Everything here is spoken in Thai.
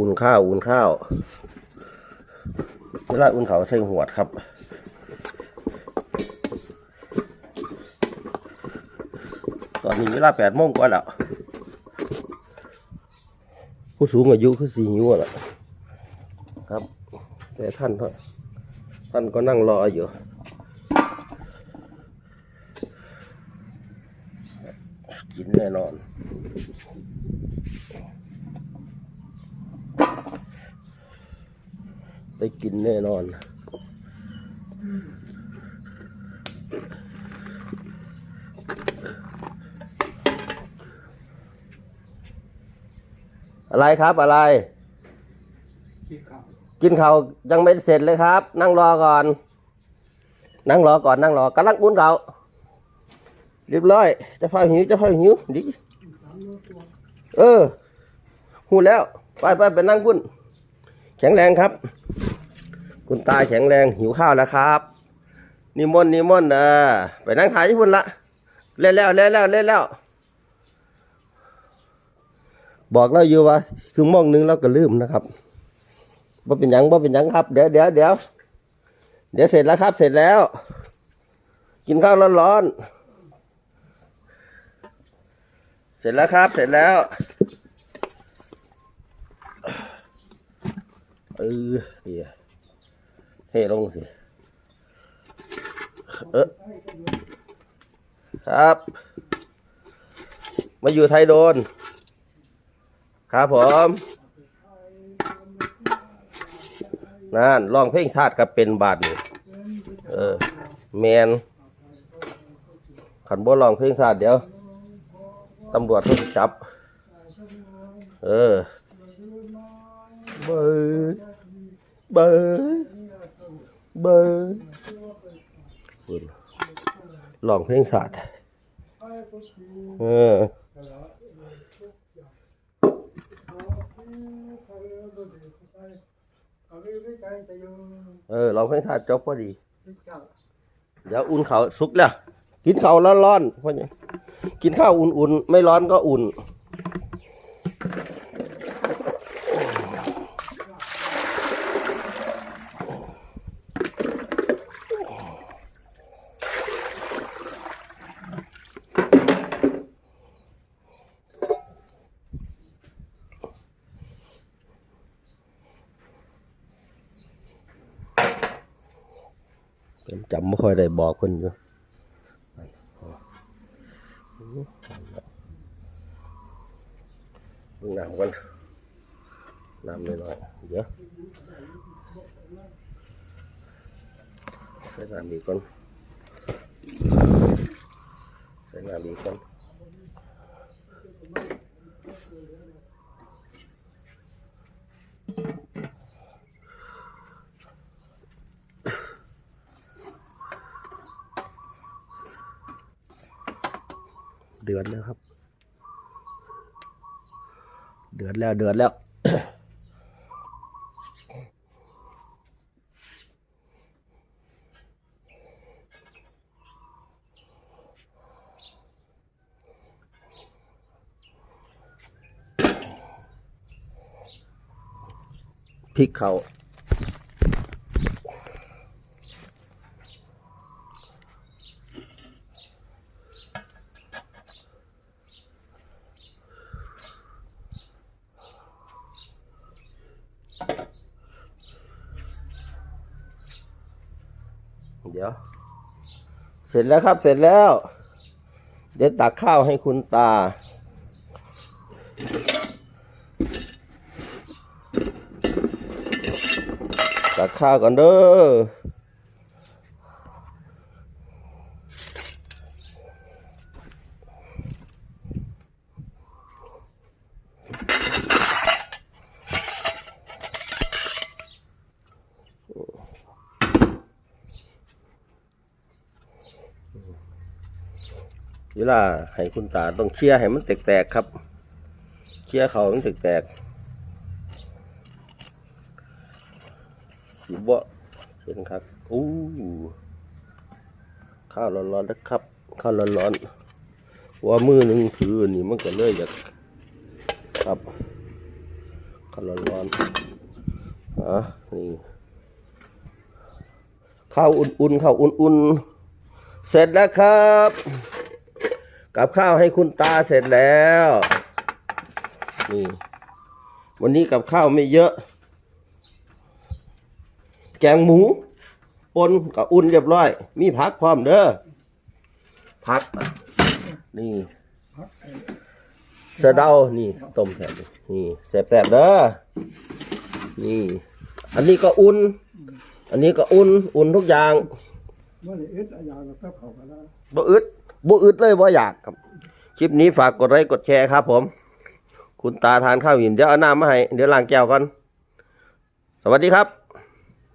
อุ่นข้าว อุ่นข้าว เวลาอุ่นเขาใส่หวดครับตอนนี้เวลาแปดโมงกว่าแล้ว ผู้สูงอายุคือสีหิวอะล่ะครับ แต่ท่านท่านท่านก็นั่งรออยู่กินแน่นอน ได้กินแน่นอน อะไรครับอะไร กินข้าวยังไม่เสร็จเลยครับ นั่งรอก่อน นั่งรอก่อนนั่งรอกำลังอุ่นข้าเรียบร้อยจะพาหิวจะพาหิวดิเออหูแล้ว ไปไปไปนั่งกุ้น แข็งแรงครับ คุณตาแข็งแรงหิวข้าวแล้วครับนิมนต์นิมนต์เออไปนั่งถ่ายญี่ปุ่นละเล่นแล้วเล่นแล้วเล่นแล้ว บอกเราอยู่ว่าซึมมองนึงเราก็ลืมนะครับว่าเป็นยังว่าเป็นยังครับ เดี๋ยวเดี๋ยวเดี๋ยวเดี๋ยวเสร็จแล้วครับ เสร็จแล้ว กินข้าวร้อนๆเสร็จแล้วครับ เสร็จแล้วเออเดี๋ยว เทลงสิเออครับ มาอยู่ไทยโดน ครับผมนั่นร้องเพลงชาติกับเป็นบาทนี่เออ แมนขันบ่ร้องเพลงชาติเดี๋ยวตำรวจเขาจะจับ เออ เบยเบยเบยพูด ลองเพลงศาติเออเออร้องเพลงชาติจบพอดี เดี๋ยวอุ่นเขาสุกแล้ว กินข้าวร้อนๆเพราะกินข้าวอุ่นๆ ไม่ร้อนก็อุ่น จำไม่ค่อยได้บอกคนอยู่เบิ่งน้ำกันน้ำน้อยๆเดี๋ยวใส่น้ำอีกก่อนใส่น้ำอีกก่อน เดือดแล้วครับ เดือดแล้วเดือดแล้ว พริกเขา ดี๋ยว เสร็จแล้วครับเสร็จแล้ว เดี๋ยวตักข้าวให้คุณตา ตักข้าวก่อนเด้อ เวลาให้คุณตาต้องเคลียร์ให้มันแตกๆครับ เคลียร์เขาให้มันแตกๆสีบ่เห็นครับอู้ข้าวร้อนๆนะครับข้าวร้อนๆว่ามือหนึ่งถือนนี่มันก็เลยอยากครับข้าวร้อนๆอะนี่ข้าวอุ่นๆข้าวอุ่นๆเสร็จแล้วครับ กับข้าวให้คุณตาเสร็จแล้วนี่วันนี้กับข้าวไม่เยอะ แกงหมูปนกับอุ่นเรียบร้อย มีผักพร้อมเด้อผักนี่สะเดานี่ต้มแซ่บนี่แซ่บๆเด้อนี่ อันนี้ก็อุ่น อันนี้ก็อุ่น อุ่นทุกอย่างเมื่อไหร่เอ็ดอะไรอย่างเราก็เขากันแล้วบ่อึด บ่อึดเลยบ่อยากครับ คลิปนี้ฝากกดไลค์กดแชร์ครับ ผม คุณตาทานข้าวหินเดี๋ยวเอาน้ำมาให้ เดี๋ยวล้างแก้วก่อน สวัสดีครับ